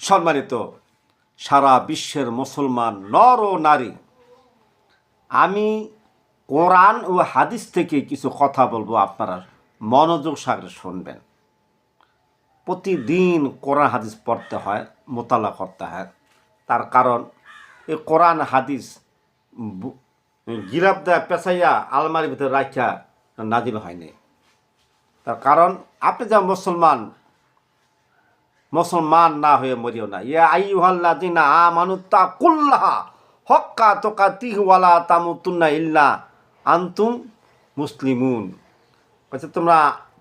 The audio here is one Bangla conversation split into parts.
সম্মানিত সারা বিশ্বের মুসলমান নর ও নারী, আমি কোরআন ও হাদিস থেকে কিছু কথা বলব আপনারা মনোযোগ সাগরে শুনবেন। প্রতিদিন কোরআন হাদিস পড়তে হয়, মোতালা করতে হয়। তার কারণ এই কোরআন হাদিস গিরাব দেয়া পেঁচাইয়া আলমারির ভিতরে রাখিয়া নাজিল হয়নি। তার কারণ, আপনি যা মুসলমান মুসলমান না হয়ে মরিও না। ইয়া আইয়ুহাল্লাযিনা আমানু তাকুল্লাহা, হক্কা তুকাতিহি ওয়ালা তামুতুন্না ইল্লা আনতুম মুসলিমুন। বলছে, তোমরা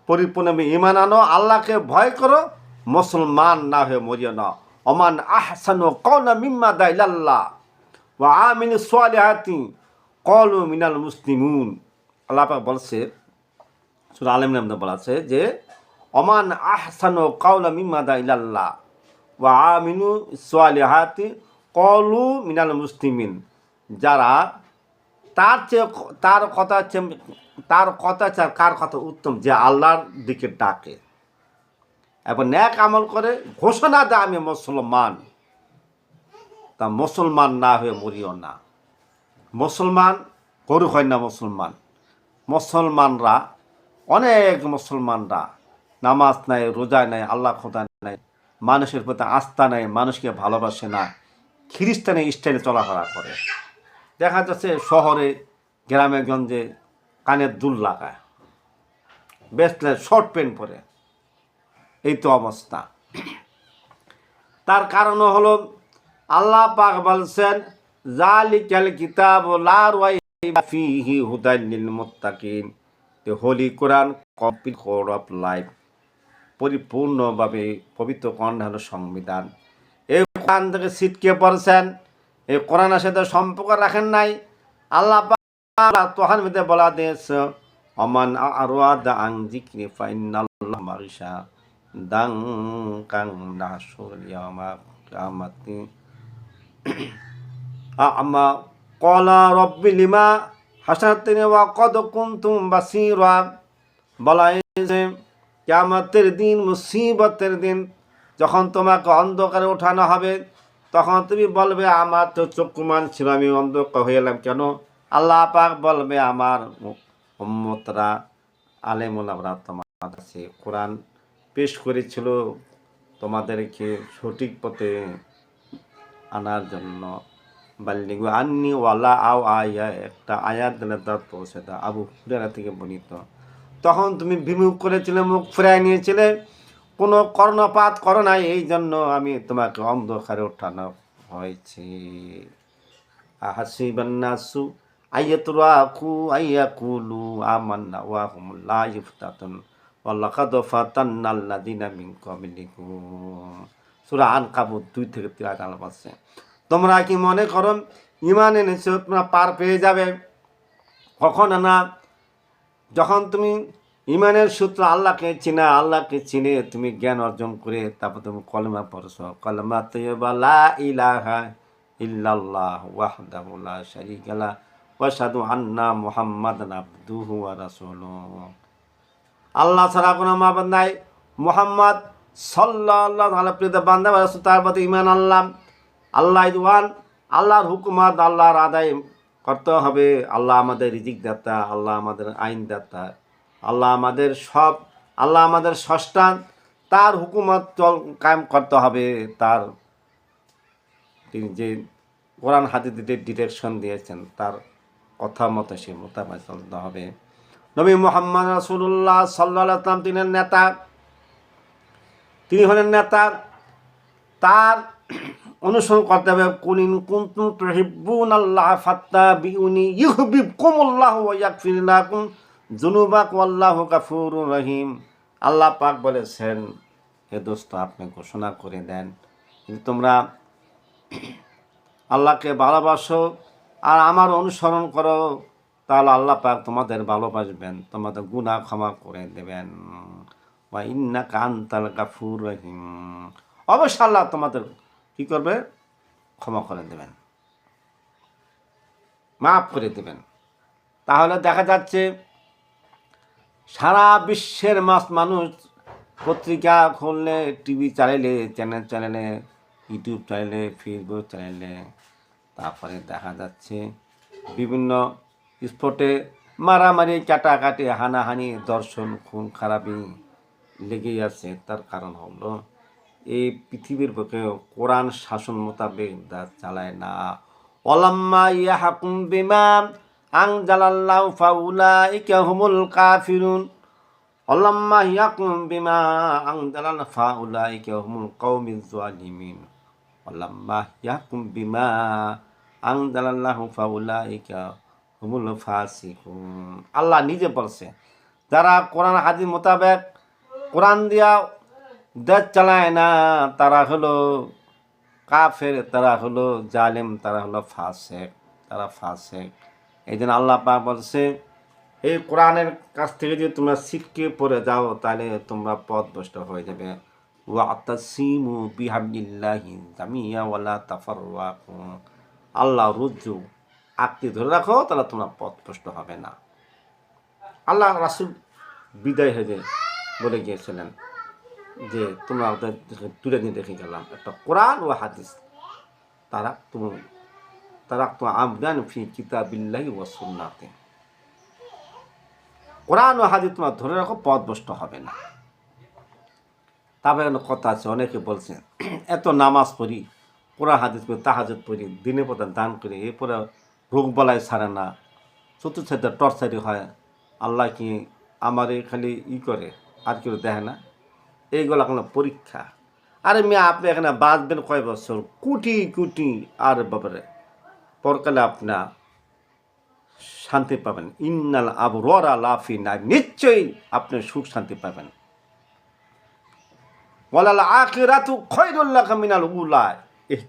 পরিপূর্ণ ইমান আনো, আল্লাহকে ভয় করো, মুসলমান না হয়ে মরিও না। ওমান আহসানু কওলা মিম্মা দা ইলাল্লাহ ওয়া আমিনু সালিহাতি কলু মিনাল মুসলিমুন। আল্লাহ বলছে, সুরা আলম বলা আছে যে অমান আহসানো কাউলা মিম্মাদা ইলাল্লাহ ওয়া আমিনু সোয়ালিহাতি কলু মিনাল মুসলিমিন। যারা তার চেয়ে তার কথা তার কথা আর কার কথা উত্তম? যে আল্লাহর দিকে ডাকে। এবং ন্যাক আমল করে, ঘোষণা দেয়, আমি মুসলমান। তা মুসলমান না হয়ে মরিও না। মুসলমান গরু হয় না মুসলমান। মুসলমানরা, অনেক মুসলমানরা নামাজ নাই, রোজা নাই, আল্লাহ খোদা নাই, মানুষের প্রতি আস্থা নাই, মানুষকে ভালোবাসে না, খ্রিস্টানের স্টাইলে চলাফেরা করে। দেখা যাচ্ছে শহরে, গ্রামে, গঞ্জে কানের দুল লাগায়, বেসলে শর্ট প্যান্ট পরে। এই তো অবস্থা। তার কারণ হলো, আল্লাহ পাক বলছেন জালিকাল কিতাব ফিহি হুদাল লিল মুত্তাকিন। The holy Quran complete code of life. পরিপূর্ণভাবে পবিত্র কোরআন হলো সংবিধান। এই কোরআন থেকে ছিটকে পড়ছেন, এই কোরআনের সাথে সম্পর্ক রাখেন নাই। আল্লাহ তোহান মধ্যে বলা দিয়েছে, অমান আং জিক্রি ফাইনাল্লাহ মারিসা দাং কাং আমা কলা লিমা বলা কিয়ামতের দিন, মুসিবতের দিন, যখন তোমাকে অন্ধকারে ওঠানো হবে, তখন তুমি বলবে, আমার তো চক্ষুমান ছিল আমি অন্ধকার হয়ে এলাম। কেন? আল্লাহ পাক বলবে, আমার উম্মতরা আলেমুলামরা তোমার কাছে কোরআন পেশ করেছিল, তোমাদেরকে সঠিক পথে আনার জন্য। বাল্লিগু আন্নি ওয়ালা আও আয়া, একটা আয়াত দিলে তার পৌঁছে দাও। আবু হুরারা থেকে বর্ণিত। তখন তুমি বিমুখ করেছিলে, মুখ ফিরাই নিয়েছিলে। কোনো কর্ণপাত করো নাই, এই জন্য আমি তোমাকে অন্ধকারে ওঠানো হয়েছে। আহাসিবান্নাসু, আইয়াতুরাকু, আইয়াকুলু, আমান্না, ওয়া হুম লা ইফতাতুন ওয়ালাকাদ ফাতান্নাল্লাযিনা ক্বাবলিকুম। সূরা আনকাবুত 2 থেকে 3 আয়াত আলাপ আছে। তোমরা কি মনে করো ইমান এনেছো, তোমরা পার পেয়ে যাবে? কখন না যখন তুমি ইমানের সূত্র আল্লাহকে চিনে আল্লাহকে চিনে তুমি জ্ঞান অর্জন করে তারপর তুমি কলমা পড়ছো। কলমা তৈবা লা ইলাহা ইল্লাল্লাহ ওয়াহদাহু লা শারীকা লা আল্লাহ ছাড়া কোনো মাবুদ নাই। মুহাম্মদ সাল্লাল্লাহু আলাইহি প্রিয় বান্দা রাসূল তার প্রতি ঈমান আনলাম। আল্লাহ ওয়ান আল্লাহর হুকুমাত আল্লাহর আদায় করতে হবে। আল্লাহ আমাদের রিজিক দাতা, আল্লাহ আমাদের আইন দাতা, আল্লাহ আমাদের সব, আল্লাহ আমাদের ষষ্ঠা তার হুকুমত চল কায়েম করতে হবে। তার তিনি যে কোরআন হাদিতে ডিরেকশন দিয়েছেন, তার কথা মতো সে মোতাবেক চলতে হবে। নবী মোহাম্মদ রাসুল্লাহ সাল্লাহ আসলাম তিনি নেতা। তিনি হলেন নেতা। তার অনুসরণ করতে হবে। কুনিন কুনতুম তুহিব্বুন আল্লাহ ফাত্তা বিউনি ইউহিব্বুকুম আল্লাহ ওয়া ইয়াগফির লাকুম যুনুবাক ওয়াল্লাহু গাফুরুর রহিম। আল্লাহ পাক বলেছেন, হে দোস্ত, আপনি ঘোষণা করে দেন। যদি তোমরা আল্লাহকে ভালোবাসো আর আমার অনুসরণ করো, তাহলে আল্লাহ পাক তোমাদের ভালোবাসবেন, তোমাদের গুনাহ ক্ষমা করে দেবেন। বা ইন্না কান্তাল গাফুর রহিম। অবশ্য আল্লাহ তোমাদের কি করবে? ক্ষমা করে দেবেন। মাফ করে দেবেন। তাহলে দেখা যাচ্ছে, সারা বিশ্বের মাস মানুষ পত্রিকা খুললে, টিভি চালাইলে চ্যানেল চ্যানেলে ইউটিউব চ্যানেলে ফেসবুক চ্যানেলে তারপরে দেখা যাচ্ছে বিভিন্ন স্পটে মারামারি, কাটাকাটি, হানাহানি, দর্শন খুন, খারাপি লেগেই আছে। তার কারণ হলো এই পৃথিবীর বুকে কোরআন শাসন মোতাবেক চালায় না। অলাম্মা ইয়াহাকুম বিমা আং জালাল্লাহ ফাউলাইকা হুমুল কাফিরুন। অলাম্মা ইয়াকুম বিমা আং জালাল ফাউলাইকা হুমুল কওমিজ জালিমিন অলাম্মা ইয়াকুম বিমা আং জালাল্লাহু ফাউলাইকা হুমুল ফাসিকুন। আল্লাহ নিজে বলছে, যারা কোরআন হাদিস মোতাবেক কোরআন দিয়া দেশ চালায় না, তারা হলো কাফের, তারা হলো জালেম, তারা হলো ফাসেক, তারা ফাসেক। এই জন্য আল্লাহ পাক বলছে, এই কোরআনের কাছ থেকে যদি তোমরা শিখকে পড়ে যাও, তাহলে তোমরা পথভ্রষ্ট হয়ে যাবে। ওয়াতাসিমু বিহাবিল্লাহি জামিয়া ওয়ালা তাফাররাকু আল্লাহ রুজু আঁকতে ধরে রাখো, তাহলে তোমরা পথভ্রষ্ট হবে না। আল্লাহ রাসুল বিদায় হয়ে বলে গিয়েছিলেন। যে তোমরা তুলে নিয়ে দেখে গেলাম, একটা কোরআন ও হাদিস। তারা তুমি, তারা তো আমদান ফি কিতাবিল্লাহি ও সুন্নাতে। কোরআন ও হাদিস তোমার ধরে রাখো পথভ্রষ্ট হবে না। তারপরে কথা আছে, অনেকে বলছেন এত নামাজ পড়ি, কোরআন হাদিস পড়ি তাহাজত পড়ি দিনে প্রধান দান করি, এরপরে রোগ বলায় ছাড়ে না চতুর্থ টর্চারি হয়, আল্লাহ কি আমারে খালি ই করে, আর কেউ দেখে না? এইগুলো কোনো পরীক্ষা। আরে মেয়ে, আপনি এখানে বাঁচবেন কয় বছর? কোটি কোটি। আর বাবারে, পরকালে আপনার শান্তি পাবেন। ইন্নাল আবরা লাফি নাই নিশ্চয়ই আপনি সুখ শান্তি পাবেন। ওয়ালাল আখিরাতু খৈরুল্লাহ মিনাল উলা।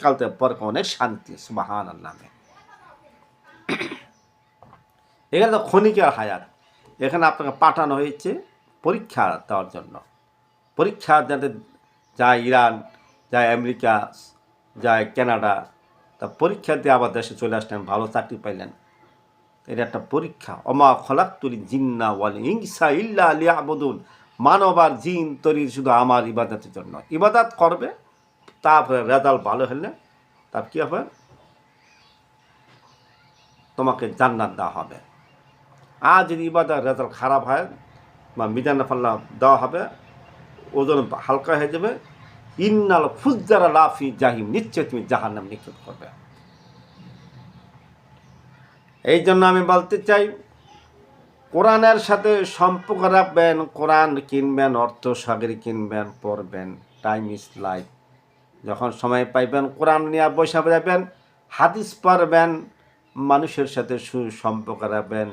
কালতে পরকে অনেক শান্তি সুবাহান নামে এখানে তো ক্ষণিকের হায়াত। এখানে আপনাকে পাঠানো হয়েছে পরীক্ষা দেওয়ার জন্য। পরীক্ষা যাতে যায় ইরান, যায় আমেরিকা, যায় কানাডা, তা পরীক্ষা দিয়ে আবার দেশে চলে আসলেন ভালো চাকরি পাইলেন। এটা একটা পরীক্ষা। অমা খলাক তুলি জিন্না ওয়ালি ইংসা ইল্লা আলী আবদুল মানব আর জিন তরি শুধু আমার ইবাদতের জন্য। ইবাদত করবে, তারপরে রেজাল্ট ভালো হলে তার কী হবে? তোমাকে জান্নাত দেওয়া হবে। আর যদি ইবাদত রেজাল্ট খারাপ হয়, বা মিজান ফাল্লা দেওয়া হবে ওজন হালকা হয়ে যাবে। ইন্নাল ফুজারা লাফি জাহিম, নিশ্চয় তুমি জাহার নাম নিক্ষেপ করবে। এই জন্য আমি বলতে চাই, কোরআনের সাথে সম্পর্ক রাখবেন, কোরআন কিনবেন, অর্থ সাগরি কিনবেন, পড়বেন টাইম ইজ লাইফ যখন সময় পাইবেন, কোরআন নিয়ে বসে যাবেন হাদিস পারবেন মানুষের সাথে সুসম্পর্ক রাখবেন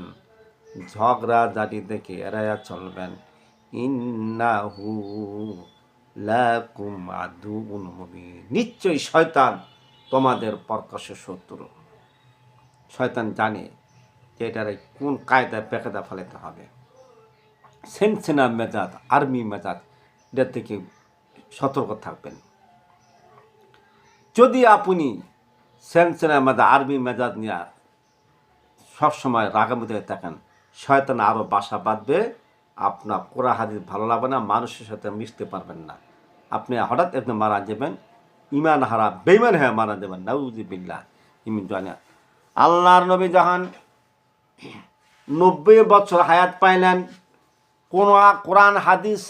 ঝগড়া জাতি দেখে এড়াইয়া চলবেন। ইন্নাহু লাকুম আদুউন মুবিন। নিশ্চয়ই শয়তান তোমাদের প্রকাশ্য শত্রু। শয়তান জানে যে এটার কোন কায়দায় পেকাদা ফেলাতে হবে। সেনসেনা মেজাজ, আর্মি মেজাজ, এটার থেকে সতর্ক থাকবেন। যদি আপনি সেনসেনা মেজাজ আর্মি মেজাজ নিয়ে সবসময় রাগামিতে থাকেন, শয়তান আরও বাসা বাঁধবে আপনার কোরআ হাদিস ভালো লাগবে না, মানুষের সাথে মিশতে পারবেন না। আপনি হঠাৎ একদম মারা যাবেন ইমান হারা বেইমান হয়ে মারা যাবেন নাউজিবিল্লা ইমিন জানে, আল্লাহর নবী জাহান নব্বই বছর হায়াত পাইলেন, কোন কোরআন হাদিস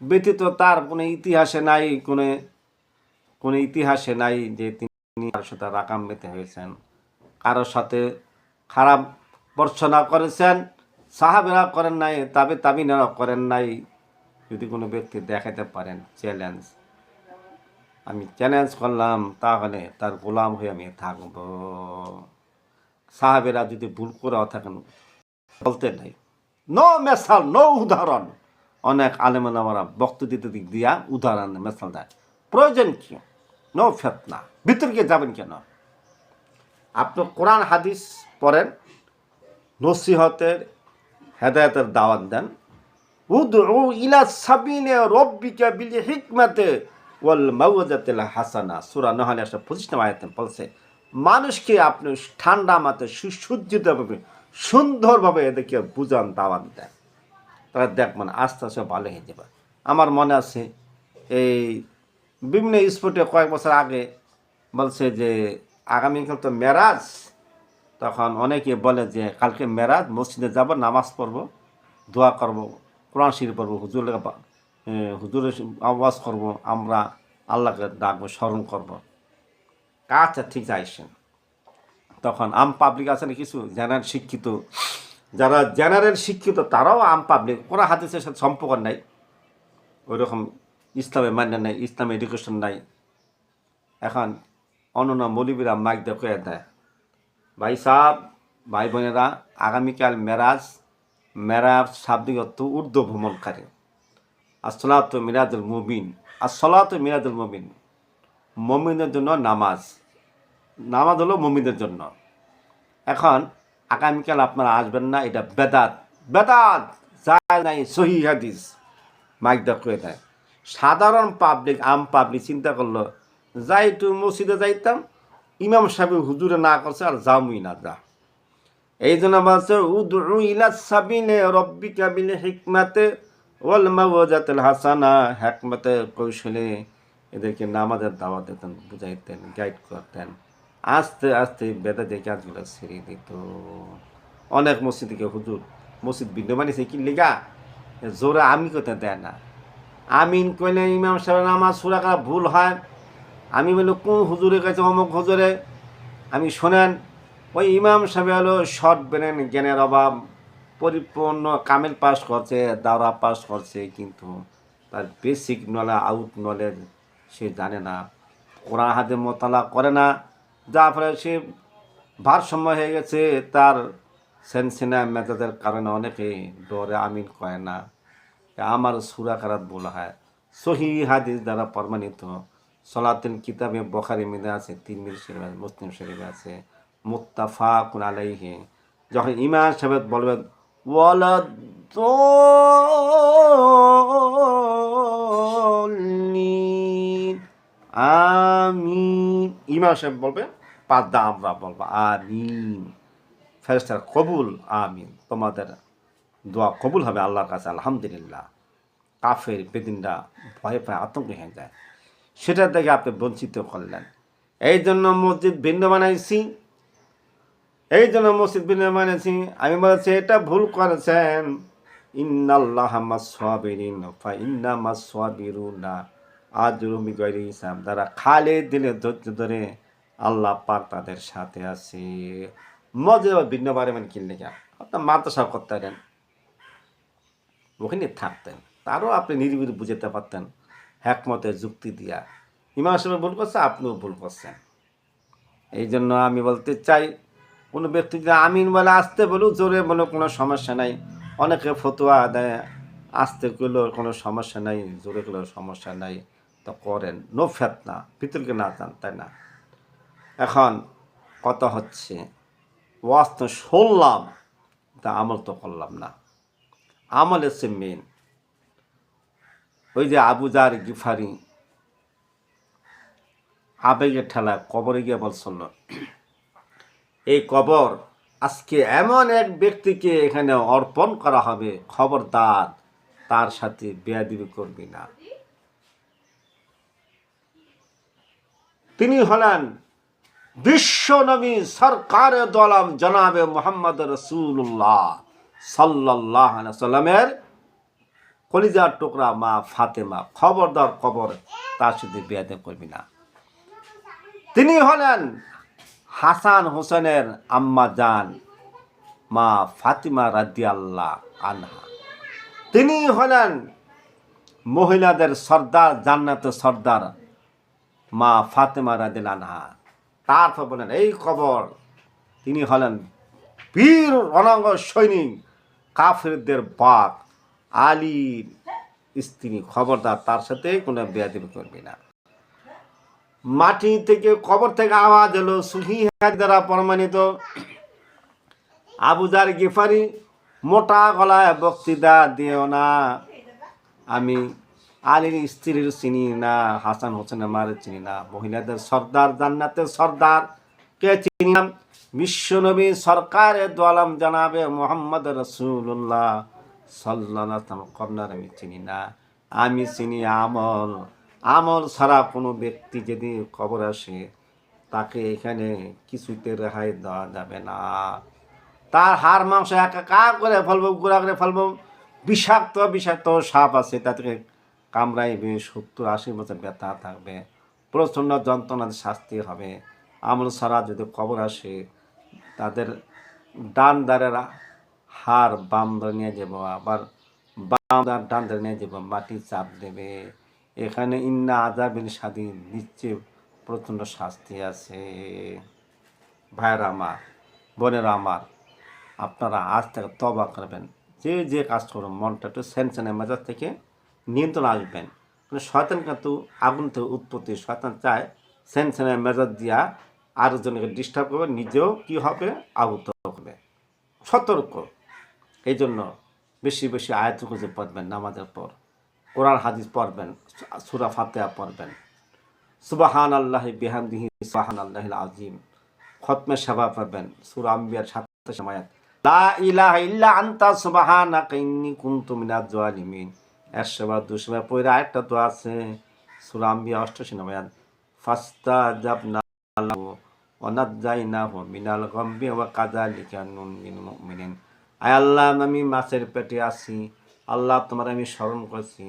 ব্যতীত তার কোনো ইতিহাসে নাই, কোনো কোনো ইতিহাসে নাই যে তিনি কারোর সাথে রাকাম মেতে হয়েছেন, কারোর সাথে খারাপ বর্ষনা করেছেন। সাহাবেরা করেন নাই, তাবে তাবিনারা করেন নাই। যদি কোনো ব্যক্তি দেখাতে পারেন চ্যালেঞ্জ আমি চ্যালেঞ্জ করলাম, তাহলে তার গোলাম হয়ে আমি থাকব। সাহাবেরা যদি ভুল করেও থাকেন, বলতে নাই। নো মেসাল, নো উদাহরণ। অনেক আলেমারা বক্ত দিতে দিক দিয়া উদাহরণ, মেসাল দেয়। প্রয়োজন কি? নো ফেতনা। ভিতরকে যাবেন কেন? আপনি কোরআন, হাদিস পড়েন, নসিহতের হেদায়তের দাওয়াত দেন। উদউ ইলা সাবিনে রব্বিকা বিল হিকমাতে ওয়াল মাওয়াজাতিল হাসানা। সূরা নহলে একটা পঁচিশ নম্বর আয়াতে বলছে, মানুষকে আপনি ঠান্ডা মাতে সুসজ্জিতভাবে, সুন্দরভাবে এদেরকে বুঝান, দাওয়াত দেন। তারা দেখবেন আস্তে আস্তে ভালো হয়ে যাবে। আমার মনে আছে, এই বিভিন্ন স্পটে কয়েক বছর আগে বলছে যে, আগামীকাল তো মেরাজ তখন অনেকে বলে যে কালকে মেরাজ মসজিদে যাব নামাজ পড়ব দোয়া করব কোরআন শির পড়ব এ, হুজুরের আওয়াজ করব আমরা আল্লাহকে ডাকবো স্মরণ করব। আচ্ছা ঠিক যাইছেন। তখন আম পাবলিক আছে না কিছু? জেনারেল শিক্ষিত। যারা জেনারেল শিক্ষিত তারাও আম পাবলিক ওরা হাদিসের সাথে সম্পর্ক নাই। ওই রকম ইসলামে মান্য নাই ইসলামে এডুকেশন নাই। এখন অন্য মৌলিবিরা মাইক দেখে দেয়। ভাই সাহ ভাই বোনেরা, আগামীকাল মেরাজ মেরাজ শাব্দিক অর্থ ঊর্ধ্ব ভ্রমণকারী আসলাত মিরাজুল মুবিন আসলাত মিরাজুল মুবিন মমিনের জন্য নামাজ। নামাজ হলো মমিনের জন্য। এখন আগামীকাল আপনারা আসবেন না, এটা বেদাত। বেদাত, যায় নাই, সহি হাদিস। মাইক দেখ করে দেয় সাধারণ পাবলিক আম পাবলিক চিন্তা করল, যাই একটু মসজিদে যাইতাম ইমাম সাহেব হুজুরে না করছে আর যামই না যা। এই জন্য বলছে উদু ইলা সাবিনে রব্বিকা বিল হিকমাতে ওয়াল মাওয়াজাতিল হাসানা। হিকমতে কৌশলে এদেরকে নামাজের দাওয়াত দিতেন, বুঝাইতেন গাইড করতেন। আস্তে আস্তে বেদা দিয়ে কাজগুলো ছেড়ে দিত। অনেক মসজিদকে হুজুর, মসজিদ ভিন্ন বানিয়েছে কি লেগা? জোরে আমি করতে দেয় না। আমিন কইলে ইমাম সাহেব নামাজ সুরা করা ভুল হয়? আমি বলি, কোন হুজুরের কাছে অমুক হুজুরে? আমি, শোনেন, ওই ইমাম সাহেব হলো শর্ট ব্রেন, জ্ঞানের অভাব, পরিপূর্ণ, কামেল পাস করছে, দাওরা পাস করছে, কিন্তু তার বেসিক নলেজ আউট নলেজ সে জানে না। কোরআন হাতে মোতালা করে না। যার ফলে সে ভারসাম্য হয়ে গেছে, তার সেনসেনা মেজাজের কারণে অনেকে ডরে আমিন কয় না। আমার সুরা কারাত বলা হয়, সহি হাদিস দ্বারা প্রমাণিত। সলাতিন কিতাবে বখারি মিদে আছে তিন মিল শরীফ আছে, মুসলিম শরীফ আছে মুত্তাফা কুন আলাইহি। যখন ইমাম সাহেব বলবেন আমিন। ইমাম সাহেব বলবে, পাদ্দা আমরা বলব, আমিন। ফেরেস্তার কবুল, আমিন। তোমাদের দোয়া কবুল হবে আল্লাহর কাছে, আলহামদুলিল্লাহ। কাফের বেদিনরা ভয়ে ভয়ে আতঙ্ক হয়ে যায়। সেটা থেকে আপনি বঞ্চিত করলেন। এই জন্য মসজিদ ভিন্ন বানাইছি। এই জন্য মসজিদ ভিন্ন বানাইছি। আমি বলছি, এটা ভুল করেছেন। ইন্নাল্লাহ মাসওয়াবিরিন ফা ইন্না মাসওয়াবিরুনা আজরুমি গয়রি হিসাব। যারা খালে দিলে ধৈর্য ধরে আল্লাহ পাক তাদের সাথে আছে। মজে ভিন্ন বারে মানে কিনলে যা আপনার মাদ্রাসা করতে পারেন ওখানে থাকতেন। তারও আপনি নিরিবিলি বুঝাতে পারতেন। হ্যাকমতের যুক্তি দিয়া। ইমাম সাহেব ভুল করছে, আপনিও ভুল করছেন। এই জন্য আমি বলতে চাই, কোনো ব্যক্তি যদি আমিন বলে আসতে বলুক জোরে বলো, কোনো সমস্যা নাই। অনেকে ফতুয়া দেয়, আসতে করলেও কোনো সমস্যা নাই, জোরে করলেও সমস্যা নাই, তো করেন। নো ফ্যাত না পিতলকে না চান তাই না? এখন কত হচ্ছে, ওয়াজ তো শুনলাম, তা আমল তো করলাম না। আমল এসছে মেন ওই যে আবুজার গিফারি। আবেগের ঠেলা, কবরে গিয়ে বলছিল এই কবর আজকে এমন এক ব্যক্তিকে এখানে অর্পণ করা হবে, খবরদার, তার সাথে বেয়াদিবি করবি না। তিনি হলেন বিশ্বনবী সরকার দলাম জনাবে মোহাম্মদ রসুল্লাহ সাল্লাহ সাল্লামের কলিজার টুকরা মা ফাতেমা, খবরদার খবর তার সাথে বেয়াদে করবি না। তিনি হলেন হাসান হোসেনের আম্মা জান, মা ফাতিমা রাদিয়াল্লাহ আনহা। তিনি হলেন মহিলাদের সর্দার, জান্নাতের সর্দার মা ফাতেমা রাদিল আনহা। তারপর বলেন, এই খবর তিনি হলেন বীর রণাঙ্গ সৈনিক, কাফিরদের বাক আলীর স্ত্রী খবরদার, তার সাথে কোনো বেয়াদিবি করবি না। মাটি থেকে কবর থেকে আওয়াজ এলো, সুহি দ্বারা প্রমাণিত। আবুজার গিফারি, মোটা গলায় বক্তৃতা দিও না। আমি আলীর স্ত্রীর চিনি না, হাসান হোসেন আমার চিনি না, মহিলাদের সর্দার, জান্নাতের সর্দার কে চিনিলাম বিশ্বনবী সরকারের দোয়ালাম জানাবে মোহাম্মদ রসুল্লাহ সাল্লাহ কর্নার আমি চিনি না আমি চিনি আমল। আমল ছাড়া কোনো ব্যক্তি যদি খবর আসে, তাকে এখানে কিছুতে রেহাই দেওয়া যাবে না। তার হাড়, মাংস একা করে ফেলব, গুঁড়া করে ফেলব। বিষাক্ত বিষাক্ত সাপ আছে, তাদেরকে কামড়াইবে, সত্তর আশি বছর ব্যথা থাকবে। প্রচণ্ড যন্ত্রণার শাস্তি হবে। আমল ছাড়া যদি খবর আসে, তাদের ডান দারের হাড় বাম ধরে নিয়ে যাব, আবার বাম দার ডান ধরে নিয়ে যাব, মাটি চাপ দেবে। এখানে ইন্না আজাবিন স্বাধীন নিচ্ছে প্রচণ্ড শাস্তি আছে। ভাইয়েরা আমার, বোনেরা আমার, আপনারা আজ থেকে তবা করবেন। যে যে কাজ করবেন মনটা একটু সেনসেনের মেজাজ থেকে নিয়ন্ত্রণ আসবেন। মানে শয়তান কিন্তু আগুন থেকে উৎপত্তি, শয়তান চায় সেনসেনের মেজাজ দিয়া আরেকজনকে ডিস্টার্ব করবে, নিজেও কি হবে? আহুত হবে। সতর্ক। এই জন্য বেশি বেশি আয়াত খুঁজে পড়বেন নামাজের পর। কোরআন, হাদিস পড়বেন, সুরা ফাতেহা পড়বেন। সুবাহান আল্লাহ বিহামদিহি সুবাহান আল্লাহ আজিম খতমে সেবা পাবেন সুরা আম্বিয়ার সাথে সমায়াত লা ইলাহা ইল্লা কুনতু মিনাজ জালিমিন বার দুশো বার পরে আরেকটা তো আছে, সুরা আম্বিয়া অষ্টাশি নমায়াত ফাস্তাজাবনা লাহু মিনাল গাম্বি ওয়া কাযালিকা নুনজিল মুমিনিন। আয় আল্লাহ আমি মাছের পেটে আছি, আল্লাহ তোমার আমি স্মরণ করছি।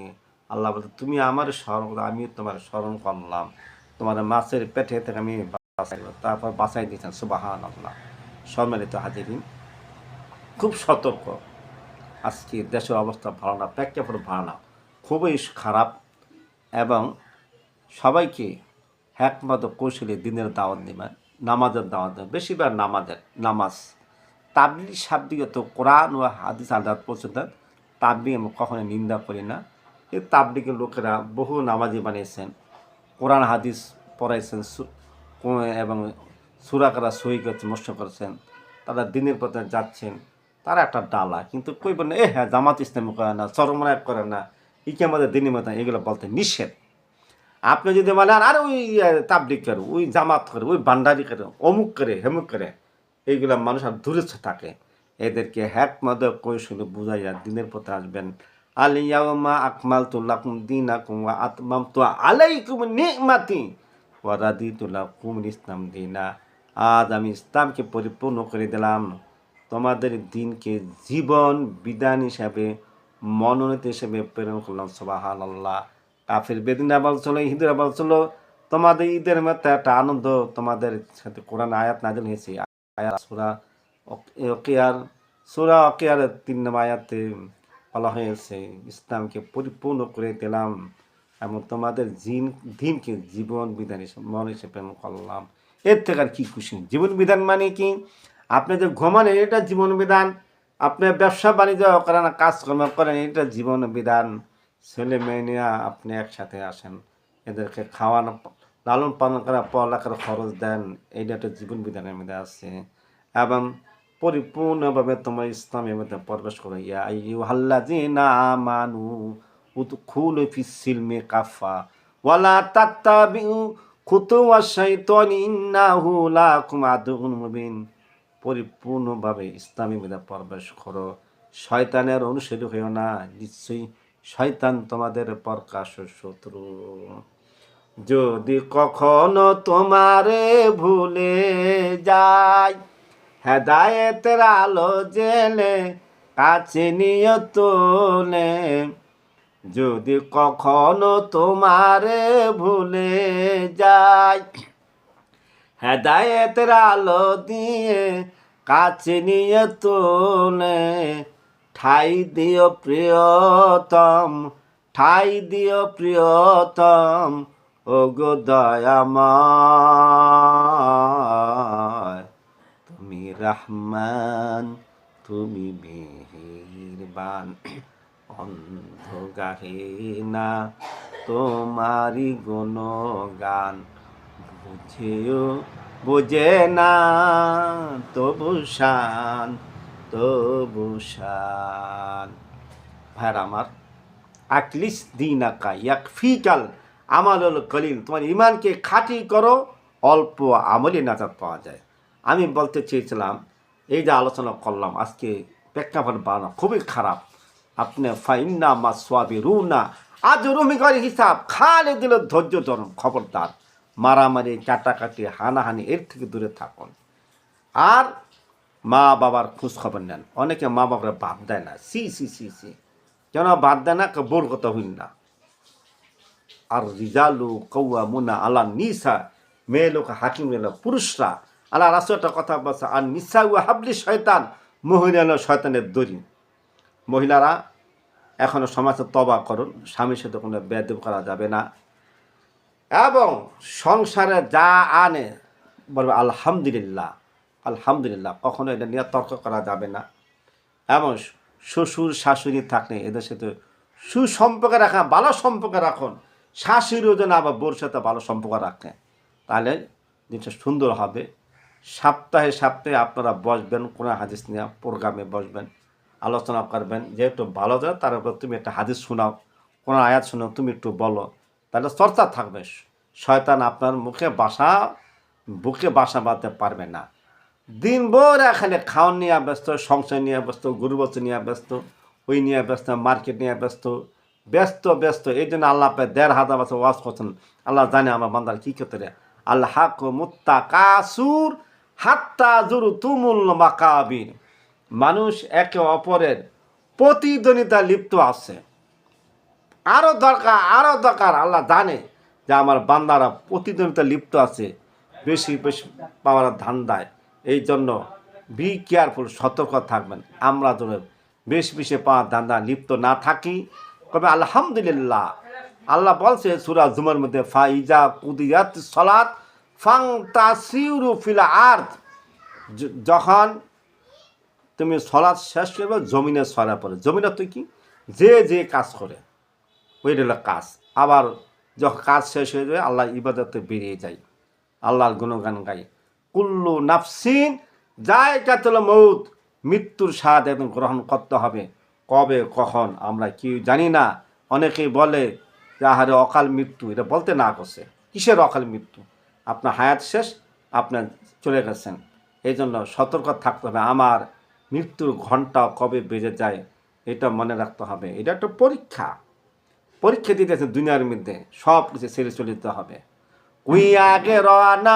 আল্লাহ বলতে তুমি আমার স্মরণ করো আমি তোমার স্মরণ করলাম। তোমার মাছের পেটে থেকে আমি বাঁচাই তারপর বাঁচাই দিয়েছেন সুবাহান আল্লাহ সম্মানিত হাজিরিন, খুব সতর্ক। আজকে দেশের অবস্থা ভালো না, প্রেক্ষাপট ভালো না, খুবই খারাপ এবং সবাইকে একমত কৌশলে দিনের দাওয়াত দিবেন, নামাজের দাওয়াত দেবেন, বেশিরভাগ নামাজের, নামাজ তাবলি শাব্দিক তো কোরআন ও হাদিস আদাত পর্যন্ত তাবলি আমি কখনো নিন্দা করি না। এই তাবলিগের লোকেরা বহু নামাজি বানিয়েছেন, কোরআন, হাদিস পড়াইছেন এবং সুরাকারা সই করছে মস্ত করেছেন, তারা দিনের পথে যাচ্ছেন, তারা একটা ডালা। কিন্তু কই বলেন এ হ্যাঁ জামাত ইসলামী করে না চরমরায় করে না ইকে আমাদের দিনের মতো এগুলো বলতে নিষেধ। আপনি যদি বলেন, আর ওই তাবলিক করে, ওই জামাত করে, ওই বান্ডারি করে, অমুক করে, হেমুক করে এইগুলো মানুষ আর দূরে থাকে। এদেরকে হ্যাক মদ কৌশলে বুঝাইয়া দিনের পথে আসবেন। আলিয়াউমা আকমাল দিন আলাইকুম নিমাতি ইসলাম দিনা। আজ আমি ইসলামকে পরিপূর্ণ করে দিলাম। তোমাদের দিনকে জীবন বিধান হিসাবে, মনোনীত হিসেবে প্রেরণ করলাম সবাহান আল্লাহ কাফের বেদিন আবাল চলো হিন্দুর আবাল চলো। তোমাদের ঈদের মধ্যে একটা আনন্দ তোমাদের সাথে কোরআন আয়াত নাজিল হয়েছে। আয়াত সুরা অকিয়ার সুরা তিন নম্বর বলা হয়েছে, ইসলামকে পরিপূর্ণ করে দিলাম এবং তোমাদের জিন দিনকে জীবন বিধান হিসেবে, মন হিসেবে করলাম। এর থেকে আর কি খুশি? জীবন বিধান মানে কি? আপনি যে ঘুমান, এটা জীবন বিধান। আপনি ব্যবসা বাণিজ্য করেন, কাজকর্ম করেন, এটা জীবন বিধান। ছেলে মেয়ে নিয়ে আপনি একসাথে আসেন, এদেরকে খাওয়ানো লালন পালন করা, পড়ালেখার খরচ দেন এইটা একটা জীবন বিধানের মধ্যে আছে। এবং পরিপূর্ণভাবে তোমার ইসলামের মধ্যে প্রবেশ করো, ইয়া আইয়ুহাল্লা যে না মানু উদখুল ফিসিল মে কাফা ওয়ালা তাত্তাবিউ খুতুওয়া শাইতান ইন্নাহু লাকুম আদুউন মুবিন। পরিপূর্ণভাবে ইসলামের মধ্যে প্রবেশ করো। শয়তানের অনুসারী হইও না, নিশ্চয়ই শয়তান তোমাদের প্রকাশ শত্রু। যদি কখনো তোমারে ভুলে যায় হেদায়েতের আলো জেলে কাছে নিয়ে তোলে যদি কখনো তোমারে ভুলে যায় হেদায়েতের আলো দিয়ে কাছে নিয়ে তোলে ঠাই দিও প্রিয়তম, ঠাই দিও প্রিয়তম ও গো দয়াময় তুমি রহমান, তুমি মেহেরবান। অন্ধ গাহে না তোমারি গুণগান। বুঝেও বুঝে না তবু শান তবু শান। ভাইর আমার আকলিস দিন আকা ইয়াক ফিকাল আমাল কলিল, তোমার ইমানকে খাঁটি করো, অল্প আমলে নাজাত পাওয়া যায়। আমি বলতে চেয়েছিলাম, এই যে আলোচনা করলাম, আজকে প্রেক্ষাপট বানানো খুবই খারাপ। আপনি ফাইন্না মা সোয়াবি রুনা আজ রুমিকার হিসাব খালে দিল ধৈর্য ধরুন, খবরদার। মারামারি কাটাকাটি হানাহানি, এর থেকে দূরে থাকুন। আর মা বাবার খোঁজ খবর নেন। অনেকে মা বাবার বাদ দেয় না। সি সি সি সি। কেন বাদ দেয় না বোর কথা হইল না। আর রিজালু কৌয়া মুনা আল্লাহ নিসা, মেয়ে লোক হাকিম পুরুষরা। আল্লাহ রাসু একটা কথা বলছে আর নিসা ও হাবলি শয়তান মহিলা হলো শয়তানের দড়ি। মহিলারা এখনও সমাজে তবা করুন, স্বামীর সাথে কোনো বেদব করা যাবে না। এবং সংসারে যা আনে, বলবে আলহামদুলিল্লাহ আলহামদুলিল্লাহ, কখনো এটা নিয়ে তর্ক করা যাবে না। এবং শ্বশুর শাশুড়ি থাকলে এদের সাথে সুসম্পর্কে রাখা, ভালো সম্পর্কে রাখুন। শাশুড়িও যেন আবার বোর সাথে ভালো সম্পর্ক রাখে, তাহলে জিনিসটা সুন্দর হবে। সপ্তাহে সপ্তাহে আপনারা বসবেন, কোনো হাদিস নিয়ে প্রোগ্রামে বসবেন, আলোচনা করবেন, যেহেতু ভালো যায় তার উপর তুমি একটা হাদিস শোনাও, কোনো আয়াত শোনাও, তুমি একটু বলো, তাহলে চর্চা থাকবে। শয়তান আপনার মুখে বাসা, বুকে বাসা বাঁধতে পারবে না। দিন ভোর খালি খাওয়ান নিয়ে ব্যস্ত, সংসার নিয়ে ব্যস্ত গরু বস্তু নিয়ে ব্যস্ত, ওই নিয়ে ব্যস্ত, মার্কেট নিয়ে ব্যস্ত ব্যস্ত ব্যস্ত। এই জন্য আল্লাহ পায় দেড় হাজার বছর ওয়াজ করছেন। আল্লাহ জানে আমার বান্দার কী করতে রে আল্লাহ হাক মুত্তা কাসুর হাত্তা জুরু তুমুল মাকাবির। মানুষ একে অপরের প্রতিদ্বন্দ্বিতা লিপ্ত আছে। আরও দরকার আরও দরকার। আল্লাহ জানে যে আমার বান্দারা প্রতিদ্বন্দ্বিতা লিপ্ত আছে, বেশি বেশি পাওয়ার ধান্দায়। এই জন্য বি কেয়ারফুল সতর্ক থাকবেন। আমরা যেন বেশি বেশি পাওয়ার ধান্দা লিপ্ত না থাকি। তবে আলহামদুলিল্লাহ। আল্লাহ বলছে সুরা জুমার মধ্যে, ফাইজা কুদিয়াত সলাত ফাং তাসিউরু ফিল আর্থ যখন তুমি সলাৎ শেষ করবে, জমিনে সরা পড়ে। জমিনে তুই কি? যে যে কাজ করে ওইটা হলো কাজ। আবার যখন কাজ শেষ হয়ে যাবে আল্লাহ ইবাদতে বেরিয়ে যায়। আল্লাহর গুণগান গাই কুল্লু নাফসিন যাই কাতল মৌত, মৃত্যুর স্বাদ একদম গ্রহণ করতে হবে। কবে, কখন, আমরা কি জানি না। অনেকেই বলে যে, আহারে, অকাল মৃত্যু। এটা বলতে না করছে কিসের অকাল মৃত্যু? আপনার হায়াত শেষ আপনার চলে গেছেন। এই জন্য সতর্ক থাকতে হবে। আমার মৃত্যুর ঘণ্টা কবে বেজে যায়, এটা মনে রাখতে হবে। এটা একটা পরীক্ষা। পরীক্ষা দিতেছে দুনিয়ার মধ্যে। সব কিছু ছেড়ে চলে যেতে হবে। কুই আগে রওয়ানা,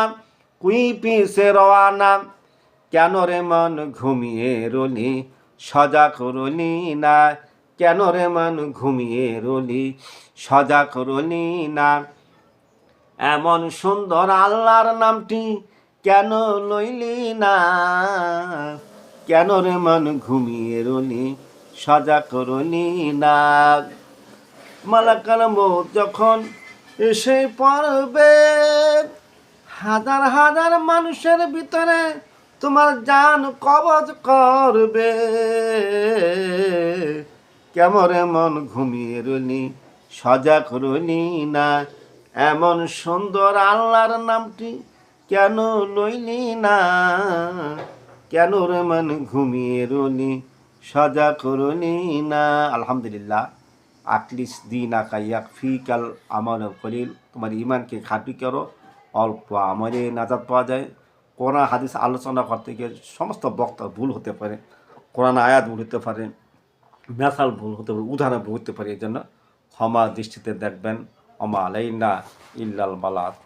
কুই পিছে রওয়ানা। কেন রে মন ঘুমিয়ে রলি? সজা করলি না কেন রে মন ঘুমিয়ে রলি? সজা করলি না এমন সুন্দর আল্লাহর নামটি কেন লইলি না? কেন রে মন ঘুমিয়ে রলি? সজা করলি না মালাকাল মৌত যখন এসে পড়বে, হাজার হাজার মানুষের ভিতরে তোমার জান কবজ করবে। কেমন মন ঘুমিয়ে রলি সজা করলি না? এমন সুন্দর আল্লাহর নামটি কেন লইলি না? কেন রে মন ঘুমিয়ে রলি সজা করলি না? আলহামদুলিল্লাহ আটলিস দিন আকাইয়াক ফি কাল আমল কলিল। তোমার ইমানকে খাটি করো, অল্প আমলে নাজাদ পাওয়া যায়। কোরআন হাদিস আলোচনা করতে গিয়ে সমস্ত বক্তা ভুল হতে পারে, কোরআন আয়াত ভুল হতে পারে মেশাল ভুল হতে পারে, উদাহরণ ভুল হতে পারে, এই জন্য ক্ষমা দৃষ্টিতে দেখবেন অমা আলাইনা ইল্লাল বালাত।